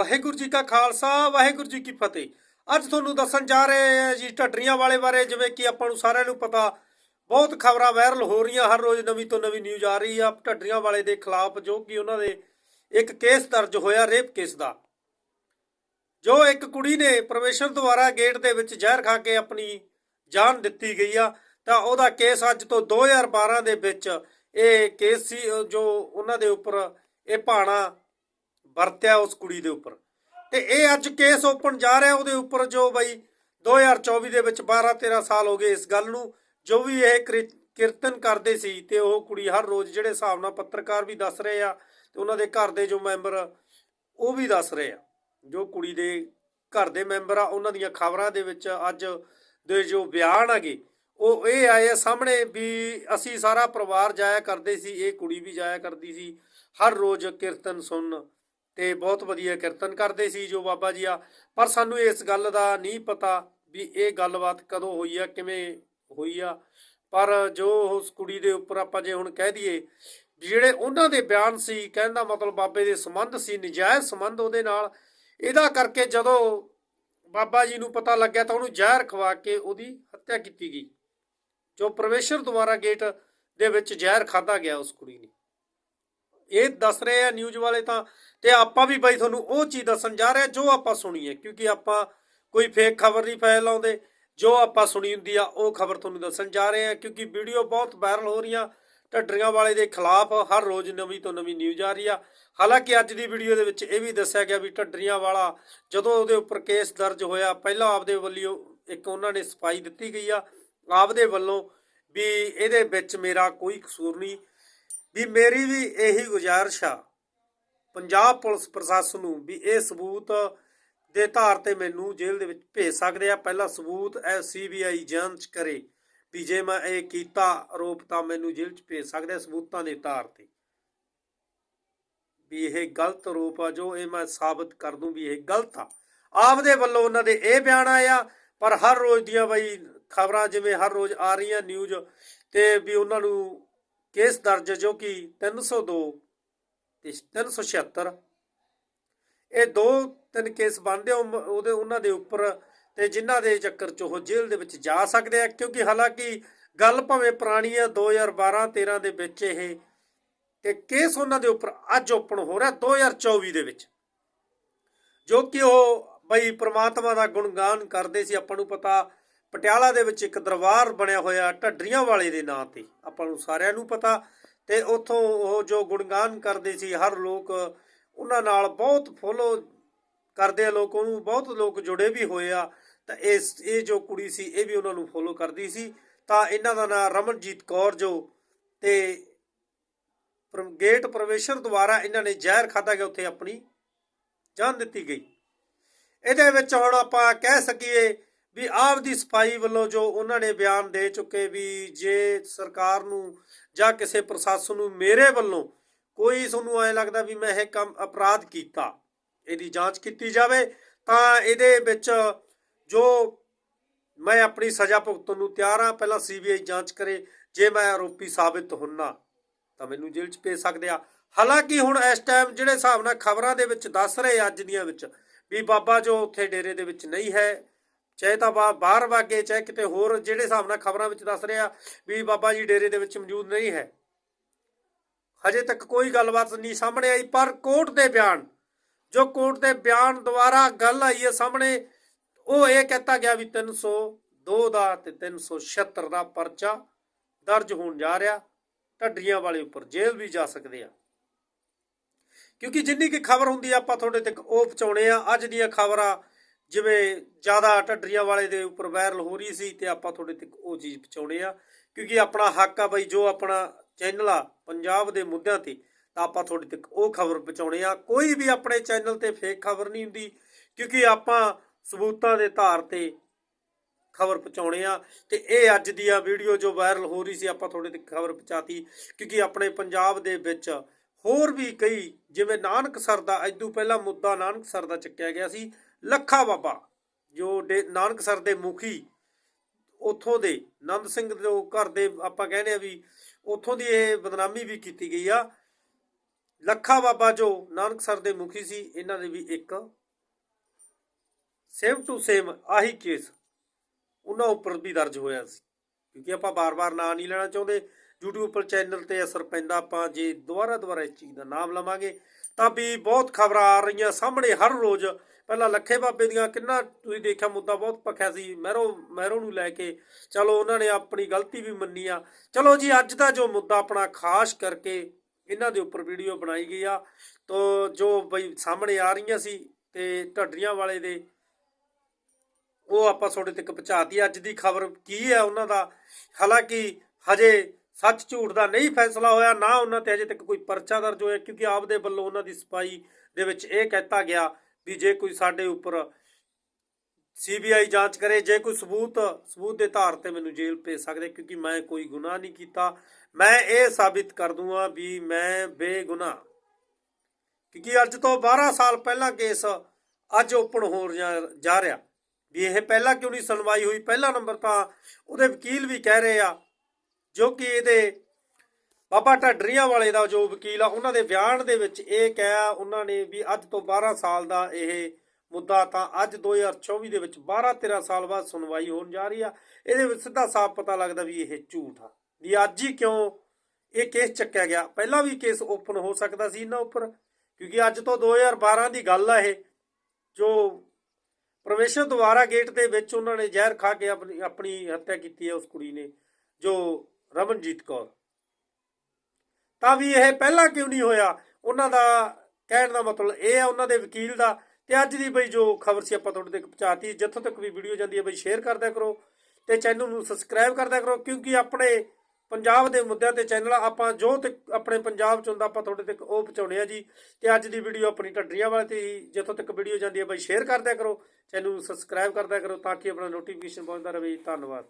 ਵਾਹਿਗੁਰੂ ਜੀ ਕਾ ਖਾਲਸਾ, ਵਾਹਿਗੁਰੂ ਜੀ ਕੀ ਫਤਿਹ। ਅੱਜ ਤੁਹਾਨੂੰ ਦੱਸਣ ਜਾ ਰਹੇ ਹਾਂ ਜੀ ਢੱਡਰੀਆਂ ਵਾਲੇ ਬਾਰੇ, ਜਿਵੇਂ ਕਿ ਆਪਾਂ ਨੂੰ ਸਾਰਿਆਂ ਨੂੰ ਪਤਾ, ਬਹੁਤ ਖਬਰਾਂ ਵਾਇਰਲ ਹੋ ਰਹੀਆਂ ਹਰ ਰੋਜ਼ ਨਵੀਂ ਤੋਂ ਨਵੀਂ ਨਿਊਜ਼ ਆ ਰਹੀ ਆ। ਢੱਡਰੀਆਂ ਵਾਲੇ ਦੇ ਖਿਲਾਫ ਜੋ ਕਿ ਉਹਨਾਂ ਦੇ ਇੱਕ ਕੇਸ ਦਰਜ ਹੋਇਆ ਰੇਪ ਕੇਸ ਦਾ। ਜੋ ਇੱਕ ਕੁੜੀ ਨੇ ਪਰਮੇਸ਼ਰ ਦੁਆਰਾ ਗੇਟ ਦੇ ਵਿੱਚ ਜ਼ਹਿਰ ਖਾ ਕੇ ਆਪਣੀ ਜਾਨ ਦਿੱਤੀ ਗਈ ਆ, ਤਾਂ ਉਹਦਾ ਕੇਸ ਅੱਜ ਤੋਂ 2012 ਦੇ ਵਿੱਚ ਇਹ ਕੇਸ ਸੀ ਜੋ ਉਹਨਾਂ ਦੇ ਉੱਪਰ ਇਹ ਭਾਣਾ ਵਰਤਿਆ ਉਸ ਕੁੜੀ ਦੇ ਉੱਪਰ। ਤੇ ਇਹ ਅੱਜ ਕੇਸ ਓਪਨ ਜਾ ਰਿਹਾ ਉਹਦੇ ਉੱਪਰ ਜੋ ਬਈ 2024 ਦੇ ਵਿੱਚ 12 13 ਸਾਲ ਹੋ ਗਏ ਇਸ ਗੱਲ ਨੂੰ, ਜੋ ਵੀ ਇਹ ਕ੍ਰਿ- ਕੀਰਤਨ ਕਰਦੇ ਸੀ ਤੇ ਉਹ ਕੁੜੀ ਹਰ ਰੋਜ਼ ਜਿਹੜੇ ਹਿਸਾਬ ਨਾਲ ਪੱਤਰਕਾਰ ਵੀ ਦੱਸ ਰਹੇ ਆ ਤੇ ਉਹਨਾਂ ਦੇ ਘਰ ਦੇ ਜੋ ਮੈਂਬਰ ਉਹ ਵੀ ਦੱਸ ਰਹੇ ਆ। ਜੋ ਕੁੜੀ ਦੇ ਘਰ ਦੇ ਮੈਂਬਰ ਆ, ਉਹਨਾਂ ਦੀਆਂ ਖਬਰਾਂ ਦੇ ਵਿੱਚ ਅੱਜ ਦੇ ਜੋ ਬਿਆਨ ਹੈਗੇ, ਉਹ ਇਹ ਆਏ ਆ ਸਾਹਮਣੇ ਵੀ ਅਸੀਂ ਸਾਰਾ ਪਰਿਵਾਰ ਜਾਇਆ ਕਰਦੇ ਸੀ, ਇਹ ਕੁੜੀ ਵੀ ਜਾਇਆ ਕਰਦੀ ਸੀ, ਹਰ ਰੋਜ਼ ਕੀਰਤਨ ਸੁਣਨ ਤੇ ਬਹੁਤ ਵਧੀਆ ਕੀਰਤਨ ਕਰਦੇ ਸੀ ਜੋ ਬਾਬਾ ਜੀ ਆ। ਪਰ ਸਾਨੂੰ ਇਸ ਗੱਲ ਦਾ ਨਹੀਂ ਪਤਾ ਵੀ ਇਹ ਗੱਲਬਾਤ ਕਦੋਂ ਹੋਈ ਆ, ਕਿਵੇਂ ਹੋਈ ਆ। ਪਰ ਜੋ ਉਸ ਕੁੜੀ ਦੇ ਉੱਪਰ ਆਪਾਂ ਜੇ ਹੁਣ ਕਹਿ ਦਈਏ ਵੀ ਜਿਹੜੇ ਉਹਨਾਂ ਦੇ ਬਿਆਨ ਸੀ ਕਹਿੰਦਾ ਮਤਲਬ ਬਾਬੇ ਦੇ ਸੰਬੰਧ ਸੀ, ਨਜਾਇਜ਼ ਸੰਬੰਧ ਉਹਦੇ ਨਾਲ, ਇਹਦਾ ਕਰਕੇ ਜਦੋਂ ਬਾਬਾ ਜੀ ਨੂੰ ਪਤਾ ਲੱਗਿਆ ਤਾਂ ਉਹਨੂੰ ਜ਼ਹਿਰ ਖਵਾ ਕੇ ਉਹਦੀ ਹੱਤਿਆ ਕੀਤੀ ਗਈ। ਜੋ ਪ੍ਰਵੇਸ਼ਰ ਦੁਆਰਾ ਗੇਟ ਦੇ ਵਿੱਚ ਜ਼ਹਿਰ ਖਾਦਾ ਗਿਆ ਉਸ ਕੁੜੀ ਨੇ। ਇਹ ਦੱਸ ਰਹੇ ਆ ਨਿਊਜ਼ ਵਾਲੇ ਤਾਂ, ਤੇ ਆਪਾਂ ਵੀ ਬਾਈ ਤੁਹਾਨੂੰ ਉਹ ਚੀਜ਼ ਦੱਸਣ ਜਾ ਰਹੇ ਆ ਜੋ ਆਪਾਂ ਸੁਣੀ ਹੈ ਕਿਉਂਕਿ ਆਪਾਂ ਕੋਈ ਫੇਕ ਖਬਰ ਨਹੀਂ ਫੈਲਾਉਂਦੇ ਜੋ ਆਪਾਂ ਸੁਣੀ ਹੁੰਦੀ ਆ, ਉਹ ਖਬਰ ਤੁਹਾਨੂੰ ਦੱਸਣ ਜਾ ਰਹੇ ਆ, ਕਿਉਂਕਿ ਵੀਡੀਓ ਬਹੁਤ ਵਾਇਰਲ ਹੋ ਰਹੀਆਂ, ਢੱਡਰੀਆਂ ਵਾਲੇ ਦੇ ਖਿਲਾਫ ਹਰ ਰੋਜ਼ ਨਵੀਂ ਤੋਂ ਨਵੀਂ ਨਿਊਜ਼ ਆ ਰਹੀ ਆ। ਹਾਲਾਂਕਿ ਅੱਜ ਦੀ ਵੀਡੀਓ ਦੇ ਵਿੱਚ ਇਹ ਵੀ ਦੱਸਿਆ ਗਿਆ ਵੀ ਢੱਡਰੀਆਂ ਵਾਲਾ, ਜਦੋਂ ਉਹਦੇ ਉੱਪਰ ਕੇਸ ਦਰਜ ਹੋਇਆ, ਪਹਿਲਾਂ ਆਪਦੇ ਵੱਲੋਂ ਇੱਕ ਉਹਨਾਂ ਨੇ ਸਫ਼ਾਈ ਦਿੱਤੀ ਗਈ ਆ, ਆਪਦੇ ਵੱਲੋਂ ਵੀ ਇਹਦੇ ਵਿੱਚ ਮੇਰਾ ਕੋਈ ਕਸੂਰ ਨਹੀਂ। ਵੀ ਮੇਰੀ ਵੀ ਇਹੀ ਗੁਜ਼ਾਰਿਸ਼ ਆ ਪੰਜਾਬ ਪੁਲਿਸ ਪ੍ਰਸ਼ਾਸਨ ਨੂੰ ਵੀ ਇਹ ਸਬੂਤ ਦੇ ਧਾਰ ਤੇ ਮੈਨੂੰ ਜੇਲ੍ਹ ਦੇ ਵਿੱਚ ਭੇਜ ਸਕਦੇ ਆ। ਪਹਿਲਾਂ ਸਬੂਤ ਐ ਸੀਬੀਆਈ ਜਾਂਚ ਕਰੇ ਵੀ ਜੇ ਮੈਂ ਇਹ ਕੀਤਾ ਆਰੋਪ ਤਾਂ ਮੈਨੂੰ ਜੇਲ੍ਹ 'ਚ ਭੇਜ ਸਕਦੇ ਆ ਸਬੂਤਾਂ ਦੇ ਧਾਰ ਤੇ। ਵੀ ਇਹ ਗਲਤ ਆਰੋਪ ਆ, ਜੋ ਇਹ ਮੈਂ ਸਾਬਤ ਕਰ ਦੂੰ ਵੀ ਇਹ ਗਲਤ ਆ। ਆਪਦੇ ਵੱਲੋਂ ਉਹਨਾਂ ਦੇ ਇਹ ਬਿਆਨ ਆਇਆ ਪਰ ਹਰ ਰੋਜ਼ ਦੀਆਂ ਬਈ ਖਬਰਾਂ ਜਿਵੇਂ ਹਰ ਰੋਜ਼ ਆ ਰਹੀਆਂ ਨਿਊਜ਼ ਤੇ ਵੀ ਉਹਨਾਂ ਨੂੰ ਕੇਸ ਦਰਜ ਜੋ ਕਿ? 302 ਤੇ 376 ਇਹ ਦੋ ਤਿੰਨ ਕੇਸ ਬਣਦੇ ਉਹਦੇ, ਉਹਨਾਂ ਦੇ ਉੱਪਰ ਤੇ ਜਿਨ੍ਹਾਂ ਦੇ ਚੱਕਰ ਚ ਉਹ ਜੇਲ੍ਹ ਦੇ ਵਿੱਚ ਜਾ ਸਕਦੇ ਆ, ਕਿਉਂਕਿ ਹਾਲਾਂਕਿ ਗੱਲ ਭਾਵੇਂ ਪੁਰਾਣੀ ਆ 2012 13 ਦੇ ਵਿੱਚ ਇਹ ਤੇ ਕੇਸ ਉਹਨਾਂ ਦੇ ਉੱਪਰ ਅੱਜ ਓਪਨ ਹੋ ਰਿਹਾ 2024 ਦੇ ਵਿੱਚ। ਜੋ ਕਿ ਉਹ ਬਈ ਪ੍ਰਮਾਤਮਾ ਦਾ ਗੁਣਗਾਨ ਕਰਦੇ ਸੀ, ਆਪਾਂ ਨੂੰ ਪਤਾ ਪਟਿਆਲਾ ਦੇ ਵਿੱਚ ਇੱਕ ਦਰਬਾਰ ਬਣਿਆ ਹੋਇਆ ਢੱਡਰੀਆਂ ਵਾਲੇ ਦੇ ਨਾਂ ਤੇ। ਆਪਾਂ ਨੂੰ ਸਾਰਿਆਂ ਨੂੰ ਪਤਾ ਤੇ ਉੱਥੋਂ ਉਹ ਜੋ ਗੁਣਗਾਨ ਕਰਦੇ ਸੀ, ਹਰ ਲੋਕ ਉਹਨਾਂ ਨਾਲ ਬਹੁਤ ਫੋਲੋ ਕਰਦੇ ਆ ਲੋਕ, ਉਹਨੂੰ ਬਹੁਤ ਲੋਕ ਜੁੜੇ ਵੀ ਹੋਏ ਆ। ਤਾਂ ਇਸ, ਇਹ ਜੋ ਕੁੜੀ ਸੀ, ਇਹ ਵੀ ਉਹਨਾਂ ਨੂੰ ਫੋਲੋ ਕਰਦੀ ਸੀ। ਤਾਂ ਇਹਨਾਂ ਦਾ ਨਾਮ ਰਮਨਜੀਤ ਕੌਰ ਜੋ ਤੇ ਗੇਟ ਪ੍ਰਵੇਸ਼ਰ ਦੁਆਰਾ ਇਹਨਾਂ ਨੇ ਜ਼ਹਿਰ ਖਾਦਾ ਗਿਆ, ਉੱਥੇ ਆਪਣੀ ਜਾਨ ਦਿੱਤੀ ਗਈ। ਇਹਦੇ ਵਿੱਚ ਹੁਣ ਆਪਾਂ ਕਹਿ ਸਕੀਏ ਵੀ ਆਪ ਦੀ ਸਫ਼ਾਈ ਵੱਲੋਂ ਜੋ ਉਹਨਾਂ ਨੇ ਬਿਆਨ ਦੇ ਚੁੱਕੇ ਵੀ ਜੇ ਸਰਕਾਰ ਨੂੰ ਜਾਂ ਕਿਸੇ ਪ੍ਰਸ਼ਾਸਨ ਨੂੰ ਮੇਰੇ ਵੱਲੋਂ ਕੋਈ ਤੁਹਾਨੂੰ ਐ ਲੱਗਦਾ ਵੀ ਮੈਂ ਇਹ ਕੰਮ ਅਪਰਾਧ ਕੀਤਾ, ਇਹਦੀ ਜਾਂਚ ਕੀਤੀ ਜਾਵੇ, ਤਾਂ ਇਹਦੇ ਵਿੱਚ ਜੋ ਮੈਂ ਆਪਣੀ ਸਜ਼ਾ ਭੁਗਤਣ ਨੂੰ ਤਿਆਰ ਹਾਂ, ਪਹਿਲਾਂ ਸੀਬੀਆਈ ਜਾਂਚ ਕਰੇ, ਜੇ ਮੈਂ ਆਰੋਪੀ ਸਾਬਿਤ ਹੁੰਨਾ, ਤਾਂ ਮੈਨੂੰ ਜੇਲ੍ਹ 'ਚ ਭੇਜ ਸਕਦੇ ਆ। ਹਾਲਾਂਕਿ ਹੁਣ ਇਸ ਟਾਈਮ ਜਿਹੜੇ ਹਿਸਾਬ ਨਾਲ ਖਬਰਾਂ ਦੇ ਵਿੱਚ ਦੱਸ ਰਹੇ ਅੱਜ ਦੀਆਂ ਵਿੱਚ, ਵੀ ਬਾਬਾ ਜੋ ਉੱਥੇ ਡੇਰੇ ਦੇ ਵਿੱਚ ਨਹੀਂ ਹੈ ਚਾਹੇ ਤਾਂ ਬਾਹਰ ਵਾਗੇ, ਚਾਹੇ ਕਿਤੇ ਹੋਰ, ਜਿਹੜੇ ਹਿਸਾਬ ਨਾਲ ਖਬਰਾਂ ਵਿੱਚ ਦੱਸ ਰਿਹਾ ਵੀ ਬਾਬਾ ਜੀ ਡੇਰੇ ਦੇ ਵਿੱਚ ਮੌਜੂਦ ਨਹੀਂ ਹੈ। ਹਜੇ ਤੱਕ ਕੋਈ ਗੱਲਬਾਤ ਨਹੀਂ ਸਾਹਮਣੇ ਆਈ, ਪਰ ਕੋਰਟ ਦੇ ਬਿਆਨ, ਜੋ ਕੋਰਟ ਦੇ ਬਿਆਨ ਦੁਆਰਾ ਗੱਲ ਆਈ ਹੈ ਸਾਹਮਣੇ, ਉਹ ਇਹ ਕਹਤਾ ਗਿਆ ਵੀ 302 ਦਾ ਤੇ 376 ਦਾ ਪਰਚਾ ਦਰਜ ਹੋਣ ਜਾ ਰਿਹਾ ਢੱਡਰੀਆਂ ਵਾਲੇ ਉੱਪਰ ਜੇਲ੍ਹ ਵੀ ਜਾ ਸਕਦੇ ਆ। ਕਿਉਂਕਿ ਜਿੰਨੀ ਕਿ ਖਬਰ ਹੁੰਦੀ ਆ, ਆਪਾਂ ਤੁਹਾਡੇ ਤੱਕ ਉਹ ਪਹੁੰਚਾਉਣੇ ਆ। ਅੱਜ ਦੀਆਂ ਖਬਰਾਂ ਜਿਵੇਂ ਜ਼ਿਆਦਾ ਢੱਡਰੀਆਂ ਵਾਲੇ ਦੇ ਉੱਪਰ ਵਾਇਰਲ ਹੋ ਰਹੀ ਸੀ ਤੇ ਆਪਾਂ ਤੁਹਾਡੇ ਤੱਕ ਉਹ ਚੀਜ਼ ਪਹੁੰਚਾਉਣੇ ਆ। ਕਿਉਂਕਿ ਆਪਣਾ ਹੱਕ ਆ ਬਈ ਜੋ ਆਪਣਾ ਚੈਨਲ ਆ ਪੰਜਾਬ ਦੇ ਮੁੱਦਿਆਂ ਤੇ, ਤਾਂ ਆਪਾਂ ਤੁਹਾਡੇ ਤੱਕ ਉਹ ਖਬਰ ਪਹੁੰਚਾਉਣੇ ਆ। ਕੋਈ ਵੀ ਆਪਣੇ ਚੈਨਲ ਤੇ ਫੇਕ ਖਬਰ ਨਹੀਂ ਹੁੰਦੀ, ਕਿਉਂਕਿ ਆਪਾਂ ਸਬੂਤਾਂ ਦੇ ਧਾਰ ਤੇ ਖਬਰ ਪਹੁੰਚਾਉਣੇ ਆ। ਤੇ ਇਹ ਅੱਜ ਦੀ ਆ ਵੀਡੀਓ ਜੋ ਵਾਇਰਲ ਹੋ ਰਹੀ ਸੀ, ਆਪਾਂ ਤੁਹਾਡੇ ਤੱਕ ਖਬਰ ਪਹੁੰਚਾਤੀ, ਕਿਉਂਕਿ ਆਪਣੇ ਪੰਜਾਬ ਦੇ ਵਿੱਚ ਹੋਰ ਵੀ ਕਈ, ਜਿਵੇਂ ਨਾਨਕ ਸਰ ਦਾ ਇਦੋਂ ਪਹਿਲਾਂ ਮੁੱਦਾ ਨਾਨਕ ਸਰ ਦਾ ਚੱਕਿਆ ਗਿਆ ਸੀ। ਲੱਖਾ ਬਾਬਾ, ਜੋ ਡੇ- ਨਾਨਕਸਰ ਦੇ ਮੁਖੀ, ਉਥੋਂ ਦੇ ਨੰਦ ਸਿੰਘ ਜੋ ਘਰ ਦੇ ਆਪਾਂ ਕਹਿੰਦੇ ਆ ਵੀ ਉਥੋਂ ਦੀ ਇਹ ਬਦਨਾਮੀ ਵੀ ਕੀਤੀ ਗਈ ਆ। ਲੱਖਾ ਬਾਬਾ ਜੋ ਨਾਨਕਸਰ ਦੇ ਮੁਖੀ ਸੀ, ਇਹਨਾਂ ਦੇ ਵੀ ਇੱਕ। ਸੇਮ ਟੂ ਸੇਮ ਆਹੀ ਕੇਸ ਉਹਨਾਂ ਉੱਪਰ ਵੀ ਦਰਜ ਹੋਇਆ ਸੀ। ਕਿਉਂਕਿ ਆਪਾਂ ਬਾਰ-ਬਾਰ ਨਾਂ ਨਹੀਂ ਲੈਣਾ ਚਾਹੁੰਦੇ। YouTube ਉੱਪਰ ਚੈਨਲ ਤੇ ਅਸਰ ਪੈਂਦਾ, ਆਪਾਂ ਜੇ ਦੁਬਾਰਾ ਦੁਬਾਰਾ ਇਸ ਚੀਜ਼ ਦਾ ਨਾਮ ਲਵਾਂਗੇ ਤਾਂ ਵੀ ਬਹੁਤ ਖਬਰਾਂ ਆ ਰਹੀਆਂ ਸਾਹਮਣੇ ਹਰ ਰੋਜ਼। ਪਹਿਲਾਂ ਲੱਖੇ ਬਾਬੇ ਦੀਆਂ ਕਿੰਨਾ ਤੁਸੀਂ ਦੇਖਿਆ ਮੁੱਦਾ ਬਹੁਤ ਪੱਖਿਆ ਸੀ, ਮਹਿਰੋ ਮਹਿਰੋ ਨੂੰ ਲੈ ਕੇ। ਚਲੋ ਉਹਨਾਂ ਨੇ ਆਪਣੀ ਗਲਤੀ ਵੀ ਮੰਨੀ ਆ। ਚਲੋ ਜੀ, ਅੱਜ ਦਾ ਜੋ ਮੁੱਦਾ ਆਪਣਾ ਖਾਸ ਕਰਕੇ ਇਹਨਾਂ ਦੇ ਉੱਪਰ ਵੀਡੀਓ ਬਣਾਈ ਗਈ ਆ, ਤੋ ਜੋ ਬਈ ਸਾਹਮਣੇ ਆ ਰਹੀਆਂ ਸੀ ਤੇ ਢੱਡਰੀਆਂ ਵਾਲੇ ਦੇ, ਉਹ ਆਪਾਂ ਤੁਹਾਡੇ ਤੱਕ ਪਹੁੰਚਾਤੀ ਅੱਜ ਦੀ ਖਬਰ ਕੀ ਹੈ ਉਹਨਾਂ ਦਾ? ਹਾਲਾਂਕਿ ਹਜੇ ਸੱਚ ਝੂਠ ਦਾ ਨਹੀਂ ਫੈਸਲਾ ਹੋਇਆ, ਨਾ ਉਹਨਾਂ ਤੇ ਅਜੇ ਤੱਕ ਕੋਈ ਪਰਚਾ ਦਰਜ ਹੋਇਆ, ਕਿਉਂਕਿ ਆਪਦੇ ਵੱਲੋਂ ਉਹਨਾਂ ਦੀ ਸਪਾਈ ਦੇ ਵਿੱਚ ਇਹ ਕਹਿਤਾ ਗਿਆ ਵੀ ਜੇ ਕੋਈ ਸਾਡੇ ਉੱਪਰ ਸੀਬੀਆਈ ਜਾਂਚ ਕਰੇ, ਜੇ ਕੋਈ ਸਬੂਤ ਸਬੂਤ ਦੇ ਧਾਰ ਤੇ ਮੈਨੂੰ ਜੇਲ੍ਹ ਭੇਜ ਸਕਦੇ, ਕਿਉਂਕਿ ਮੈਂ ਕੋਈ ਗੁਨਾਹ ਨਹੀਂ ਕੀਤਾ, ਮੈਂ ਇਹ ਸਾਬਿਤ ਕਰ ਦੂੰਗਾ ਵੀ ਮੈਂ ਬੇਗੁਨਾਹ। ਕਿਉਂਕਿ ਅੱਜ ਤੋਂ 12 ਸਾਲ ਪਹਿਲਾਂ ਕੇਸ ਅੱਜ ਓਪਨ ਹੋ ਜਾ ਰਿਹਾ। ਵੀ ਇਹ ਪਹਿਲਾਂ ਕਿਉਂ ਨਹੀਂ ਸੁਣਵਾਈ ਹੋਈ? ਪਹਿਲਾ ਨੰਬਰ ਤਾਂ ਉਹਦੇ ਵਕੀਲ ਵੀ ਕਹਿ ਰਹੇ ਆ ਜੋ ਕਿ ਇਹਦੇ ਬਾਬਾ ਢੱਡਰੀਆਂ ਵਾਲੇ ਦਾ ਜੋ ਵਕੀਲ ਆ, ਉਹਨਾਂ ਦੇ ਬਿਆਨ ਦੇ ਵਿੱਚ ਇਹ ਕਿਹਾ ਉਹਨਾਂ ਨੇ ਵੀ ਅੱਜ ਤੋਂ 12 ਸਾਲ ਦਾ ਇਹ ਮੁੱਦਾ ਤਾਂ ਅੱਜ 2024 ਦੇ ਵਿੱਚ 12 13 ਸਾਲ ਬਾਅਦ ਸੁਣਵਾਈ ਹੋਣ ਜਾ ਰਹੀ ਆ। ਇਹਦੇ ਵਿੱਚ ਸਿੱਧਾ ਸਾਫ਼ ਪਤਾ ਲੱਗਦਾ ਵੀ ਇਹ ਝੂਠ ਆ। ਵੀ ਅੱਜ ਹੀ ਕਿਉਂ ਇਹ ਕੇਸ ਚੱਕਿਆ ਗਿਆ? ਪਹਿਲਾਂ ਵੀ ਕੇਸ ਓਪਨ ਹੋ ਸਕਦਾ ਸੀ ਇਹਨਾਂ ਉੱਪਰ, ਕਿਉਂਕਿ ਅੱਜ ਤੋਂ 2012 ਦੀ ਗੱਲ ਆ ਇਹ। ਜੋ ਪਰਮੇਸ਼ਰ ਦੁਆਰਾ ਗੇਟ ਦੇ ਵਿੱਚ ਉਹਨਾਂ ਨੇ ਜ਼ਹਿਰ ਖਾ ਕੇ ਆਪਣੀ ਆਪਣੀ ਹੱਤਿਆ ਕੀਤੀ ਹੈ ਉਸ ਕੁੜੀ ਨੇ, ਜੋ ਰਮਨਜੀਤ ਕੌਰ। ਤਾਂ ਵੀ ਇਹ ਪਹਿਲਾਂ ਕਿਉਂ ਨਹੀਂ ਹੋਇਆ? ਉਹਨਾਂ ਦਾ ਕਹਿਣ ਦਾ ਮਤਲਬ ਇਹ ਹੈ ਉਹਨਾਂ ਦੇ ਵਕੀਲ ਦਾ। ਤੇ ਅੱਜ ਦੀ ਬਈ ਜੋ ਖਬਰ ਸੀ ਆਪਾਂ ਤੁਹਾਡੇ ਤੱਕ ਪਹੁੰਚਾਤੀ, ਜਿੱਥੋਂ ਤੱਕ ਵੀ ਵੀਡੀਓ ਜਾਂਦੀ ਹੈ ਬਈ ਸ਼ੇਅਰ ਕਰਦਿਆ ਕਰੋ ਤੇ ਚੈਨਲ ਨੂੰ ਸਬਸਕ੍ਰਾਈਬ ਕਰਦਿਆ ਕਰੋ, ਕਿਉਂਕਿ ਆਪਣੇ ਪੰਜਾਬ ਦੇ ਮੁੱਦਿਆਂ ਤੇ ਚੈਨਲ ਆਪਾਂ ਜੋ ਤੇ ਆਪਣੇ ਪੰਜਾਬ ਚ ਹੁੰਦਾ, ਆਪਾਂ ਤੁਹਾਡੇ ਤੱਕ ਉਹ ਪਹੁੰਚਾਉਣੇ ਆ ਜੀ। ਤੇ ਅੱਜ ਦੀ ਵੀਡੀਓ ਆਪਣੀ ਟੱਡਰੀਆਂ ਵਾਲੇ ਤੇ ਜਿੱਥੋਂ ਤੱਕ ਵੀਡੀਓ ਜਾਂਦੀ ਹੈ ਬਈ ਸ਼ੇਅਰ ਕਰਦਿਆ ਕਰੋ ਚੈਨਲ ਨੂੰ ਸਬਸਕ੍ਰਾਈਬ ਕਰਦਿਆ ਕਰੋ, ਤਾਂ ਕਿ ਆਪਣਾ ਨੋਟੀਫਿਕੇਸ਼ਨ ਪਹੁੰਚਦਾ ਰਹੇ। ਧੰਨਵਾਦ।